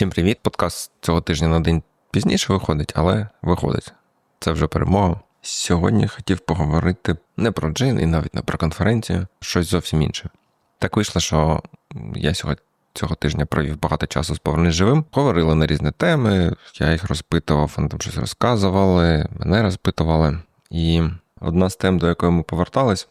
Всім привіт! Подкаст цього тижня на день пізніше виходить, але виходить. Це вже перемога. Сьогодні хотів поговорити не про джин і навіть не про конференцію, щось зовсім інше. Так вийшло, що я сьогодні цього тижня провів багато часу з «Повернись живим. Говорили на різні теми, я їх розпитував, вони там щось розказували, мене розпитували. І одна з тем, до якої ми повертались,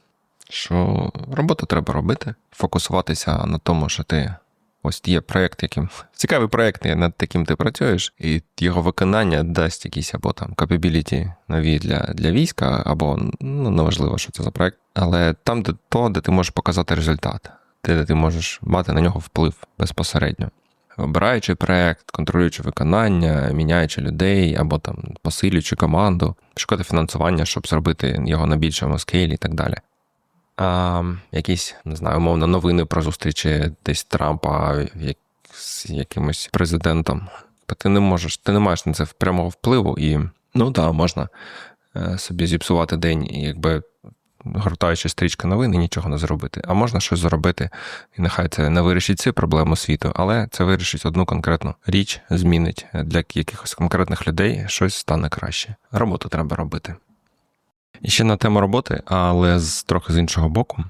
що роботу треба робити, фокусуватися на тому, що ти. Ось є проєкт, яким цікавий проєкт, над яким ти працюєш, і його виконання дасть якісь або там capability нові для для війська, або ну неважливо, що це за проєкт, але там, де то, де ти можеш показати результат, де ти можеш мати на нього вплив безпосередньо. Обираючи проєкт, контролюючи виконання, міняючи людей або там посилюючи команду, шукати фінансування, щоб зробити його на більшому скейлі і так далі а, якісь, не знаю, умовно, новини про зустрічі десь Трампа як, з якимось президентом. Ти не можеш, ти не маєш на це прямого впливу, і ну так, можна е, собі зіпсувати день, якби гортаючи стрічки новин і нічого не зробити. А можна щось зробити, і нехай це не вирішить цю проблему світу, але це вирішить одну конкретну річ, змінить для якихось конкретних людей щось стане краще. Роботу треба робити. І ще на тему роботи, але з трохи з іншого боку.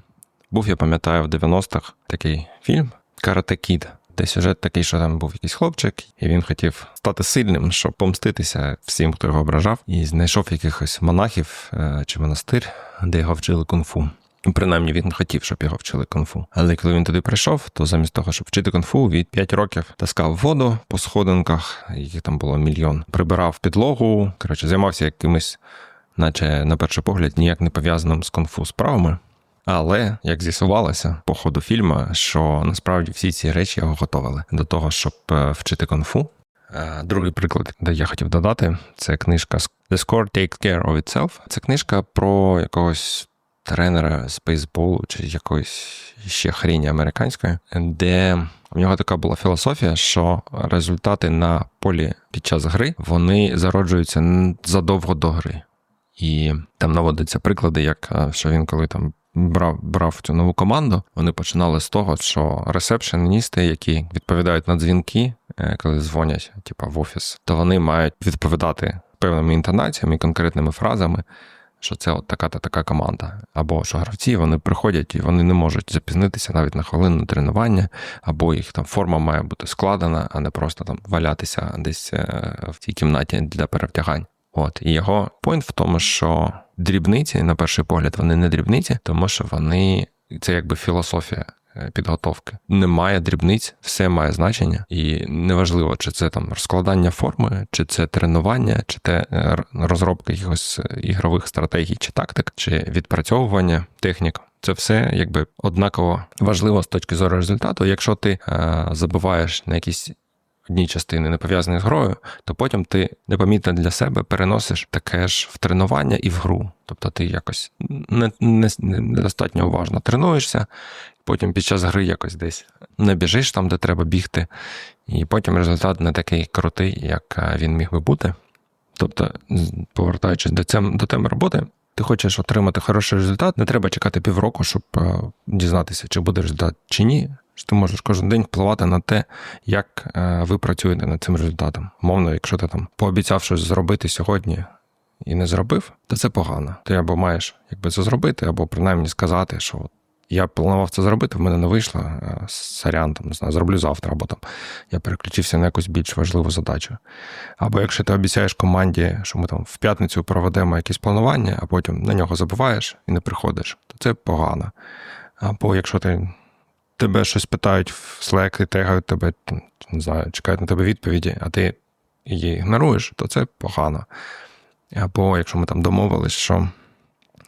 Був, я пам'ятаю, в 90-х такий фільм Карате Кід, де сюжет такий, що там був якийсь хлопчик, і він хотів стати сильним, щоб помститися всім, хто його ображав, і знайшов якихось монахів е, чи монастир, де його вчили кунг-фу. Принаймні він хотів, щоб його вчили кунг-фу. Але коли він туди прийшов, то замість того, щоб вчити кунг-фу, від 5 років таскав воду по сходинках, яких там було мільйон, прибирав підлогу, коротше, займався якимись наче на перший погляд ніяк не пов'язаним з конфу справами. Але як з'ясувалося по ходу фільму, що насправді всі ці речі його готували до того, щоб е, вчити конфу. Е, другий приклад, де я хотів додати, це книжка The Score Takes Care of Itself. Це книжка про якогось тренера з бейсболу чи якоїсь ще хріні американської, де в нього така була філософія, що результати на полі під час гри вони зароджуються задовго до гри. І там наводяться приклади, як е, що він коли там брав брав цю нову команду, вони починали з того, що ресепшеністи, які відповідають на дзвінки, е, коли дзвонять, типу, в офіс, то вони мають відповідати певними інтонаціями, конкретними фразами. Що це от така та така команда, або що гравці вони приходять і вони не можуть запізнитися навіть на хвилину тренування, або їх там форма має бути складена, а не просто там валятися десь е, в цій кімнаті для перевтягань. От і його пойнт в тому, що дрібниці, на перший погляд, вони не дрібниці, тому що вони це якби філософія. Е, підготовки немає дрібниць, все має значення, і неважливо, чи це там розкладання форми, чи це тренування, чи це е, розробка якихось е, ігрових стратегій чи тактик, чи відпрацьовування технік. Це все якби однаково важливо з точки зору результату. Якщо ти е, забуваєш на якісь одній частини не пов'язані з грою, то потім ти непомітно для себе переносиш таке ж в тренування і в гру. Тобто ти якось недостатньо не, не уважно тренуєшся, потім під час гри якось десь не біжиш там, де треба бігти, і потім результат не такий крутий, як е, він міг би бути. Тобто, повертаючись до цим, до теми роботи, ти хочеш отримати хороший результат, не треба чекати півроку, щоб е, дізнатися, чи буде результат чи ні що ти можеш кожен день впливати на те, як е, ви працюєте над цим результатом. Мовно, якщо ти там пообіцяв щось зробити сьогодні і не зробив, то це погано. Ти або маєш якби це зробити, або принаймні сказати, що я планував це зробити, в мене не вийшло. Е, сорян, там, не знаю, зроблю завтра, або там я переключився на якусь більш важливу задачу. Або якщо ти обіцяєш команді, що ми там в п'ятницю проведемо якесь планування, а потім на нього забуваєш і не приходиш, то це погано. Або якщо ти тебе щось питають в Slack і тегають тебе, не знаю, чекають на тебе відповіді, а ти її ігноруєш, то це погано. Або якщо ми там домовились, що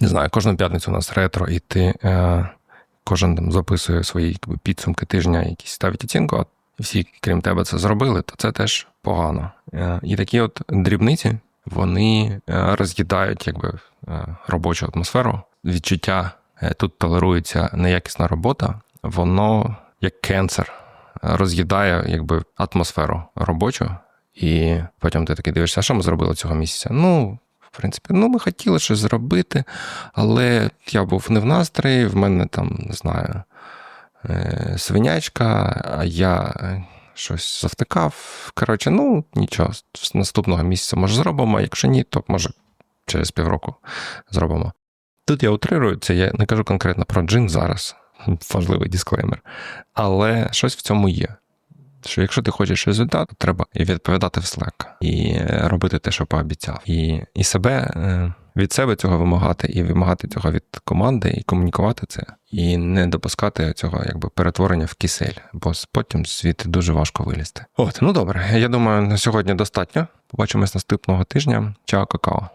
не знаю, кожну п'ятницю у нас ретро, і ти е, кожен там записує свої якби, підсумки тижня, якісь ставить оцінку, а всі, крім тебе, це зробили, то це теж погано. Е, і такі от дрібниці вони е, роз'їдають якби, е, робочу атмосферу, відчуття. Е, тут толерується неякісна робота, воно як кенсер роз'їдає якби атмосферу робочу, і потім ти такий дивишся, що ми зробили цього місяця? Ну, в принципі, ну ми хотіли щось зробити, але я був не в настрої, в мене там, не знаю, е, свинячка, а я щось завтикав. Коротше, ну нічого, з наступного місяця може зробимо, а якщо ні, то може через півроку зробимо. Тут я утрирую це, я не кажу конкретно про джин зараз, важливий дисклеймер, але щось в цьому є. Що якщо ти хочеш результат, треба і відповідати в Slack, і робити те, що пообіцяв, і, і себе е, від себе цього вимагати, і вимагати цього від команди, і комунікувати це, і не допускати цього якби перетворення в кисель, бо потім звідти дуже важко вилізти. От, ну добре, я думаю, на сьогодні достатньо. Побачимось наступного тижня. Чао, какао.